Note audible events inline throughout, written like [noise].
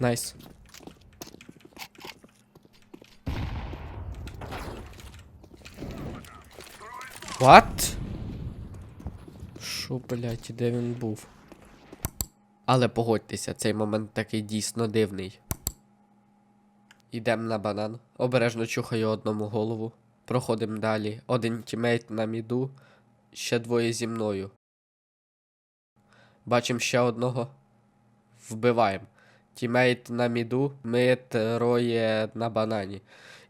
Найс. What? Що, блядь, де він був? Але погодьтеся, цей момент такий дійсно дивний. Ідем на банан. Обережно чухаю одному голову. Проходимо далі. Один тімейт на міду, ще двоє зі мною. Бачимо ще одного. Вбиваємо. Тімейт на міду, ми троє на банані.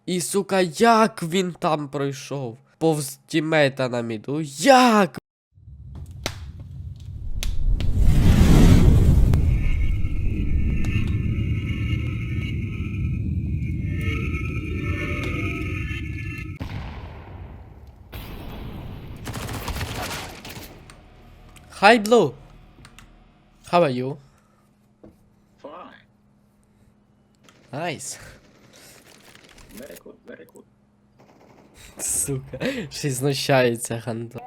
І сука, як він там пройшов? Повз тімейта на міду. Як? Hi Blue. How are you? Nice. Very good, very good. Сука, ще й знущається гандон.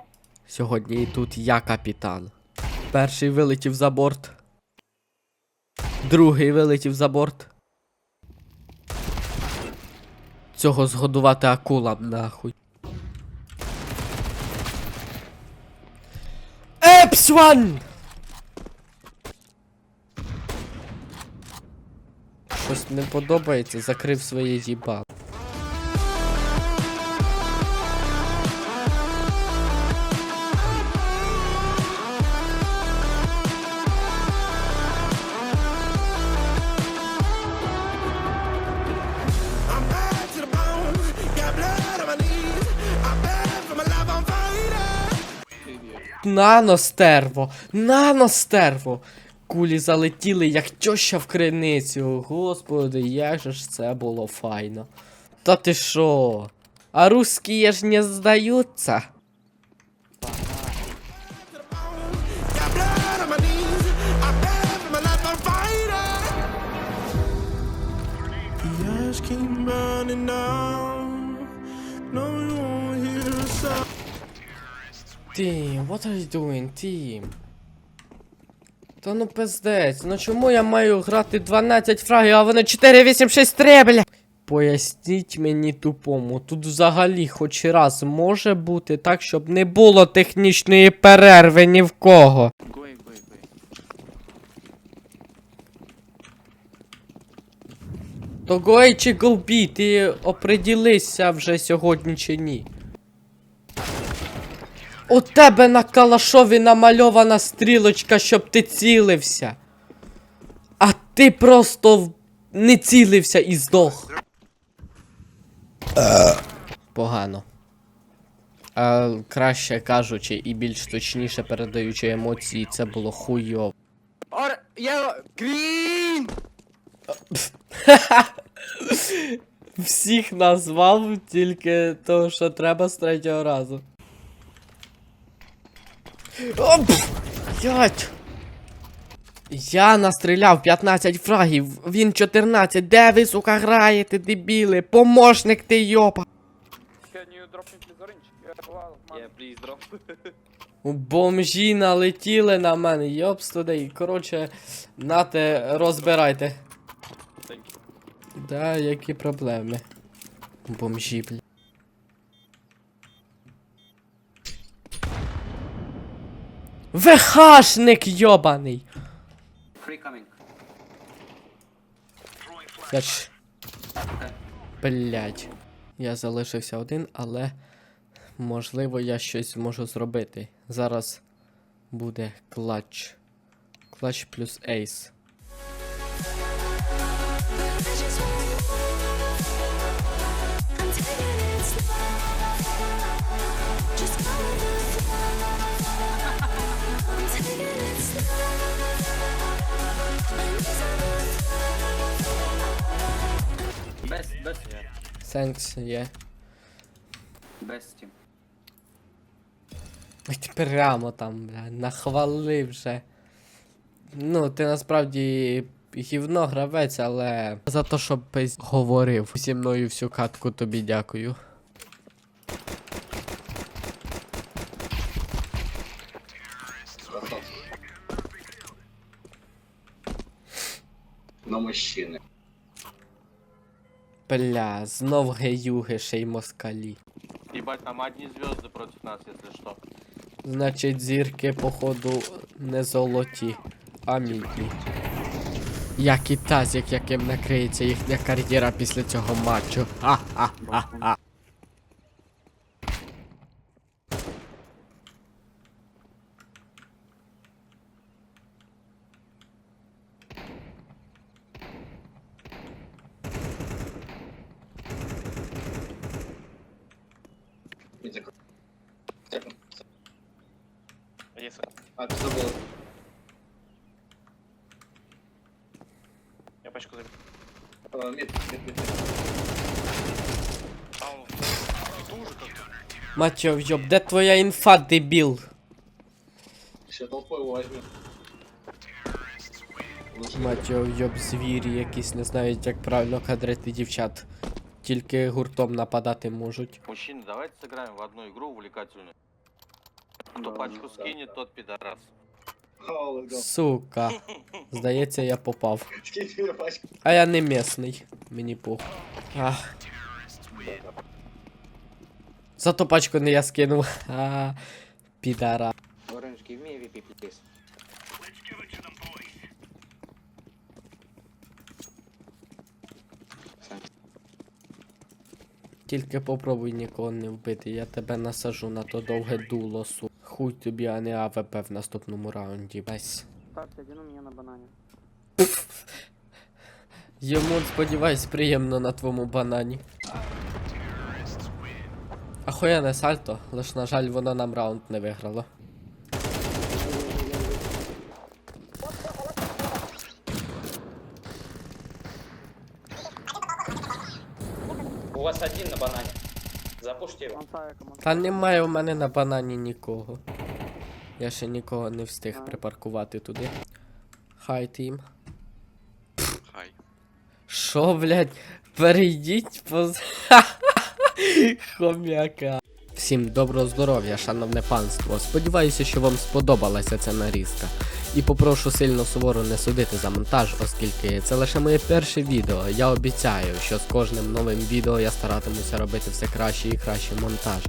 Сьогодні і тут я капітан. Перший вилетів за борт. Другий вилетів за борт. Цього згодувати акулам нахуй. Епсван! Щось не подобається, закрив своє їбало. Наностерво! Наностерво! Кулі залетіли, як тьоща в криницю. Господи, як же ж це було файно. Та ти шо? А русские ж не здаються. Тім, what are you doing, Тім? Та ну пиздець, ну чому я маю грати 12 фрагів, а вони 4, 8, 6, 3, бля? Поясніть мені тупому, тут взагалі хоч раз може бути так, щоб не було технічної перерви ні в кого. То гой чи голбі, ти оприділися вже сьогодні чи ні? У тебе на калашові намальована стрілочка, щоб ти цілився. А ти просто не цілився і здох. Погано. А, краще кажучи, і більш точніше передаючи емоції, це було хуйово. [laughs] Всіх назвав тільки того, що треба з третього разу. О, Блять! Я настріляв 15 фрагів, він 14. Де ви, сука, граєте, дебіли? Помощник ти йопа. Бомжі налетіли на мене, йопс туди. Коротше, нате, розбирайте. Да, які проблеми. Бомжі, бля. ВХшник йобаний! Я ж... Блять. Я залишився один, але можливо я щось зможу зробити. Зараз буде клач. Клач плюс ейс. Best, best. Thanks, є. Best team. Ой, ти прямо там, бля, нахвалив вже. Ну, ти насправді гівно гравець, але за те, що пиз... говорив зі мною всю катку, тобі дякую. Бля, знов геюги, ще й москалі. Ебать, там одні звезды против нас, если что. Значить, зірки, походу, не золоті, а мідні. Як і тазик, яким накриється їхня кар'єра після цього матчу. Ха-ха-ха-ха. А, ты забыл. Я пачку забил. А, Мид, мид, мид, мид. Матчо, йоб, де твоя інфа, дебіл? Еще толпой его возьмем. Матчо, йоб, звірі якісь не знають, як правильно кадрити дівчат. Тільки гуртом нападати можуть. Мужчины, давайте сыграем в одну игру увлекательную. Кто пачку скинет, тот пидорас. Сука. [laughs] Здається, я попав. А я не місний. Мені похуй. Ах. Зато пачку не я скинув. А, підара. Give me please. Тільки попробуй нікого не вбити, я тебе насажу на то довге дуло, су. Хуй тобі, а не АВП в наступному раунді. Весь. Так, один у мене на банані. Йому, сподіваюсь, приємно на твоєму банані. Ахуєнне сальто, лиш на жаль, воно нам раунд не виграло. У вас один на банане. Запушьте его. Мансая команда. Та немає у мене на банані нікого. Я ще нікого не встиг припаркувати туди. Хай тім. Хай. Шо, блядь, перейдіть по... [laughs] Хомяка. Всім доброго здоров'я, шановне панство. Сподіваюся, що вам сподобалася ця нарізка. І попрошу сильно суворо не судити за монтаж, оскільки це лише моє перше відео. Я обіцяю, що з кожним новим відео я старатимуся робити все краще і краще монтаж.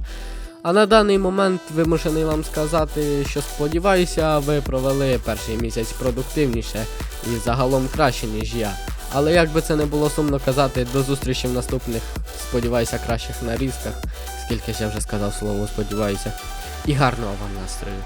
А на даний момент вимушений вам сказати, що сподіваюся, ви провели перший місяць продуктивніше і загалом краще, ніж я. Але як би це не було сумно казати, до зустрічі в наступних, сподіваюся, кращих нарізках, скільки ж я вже сказав слово, сподіваюся. І гарного вам настрою.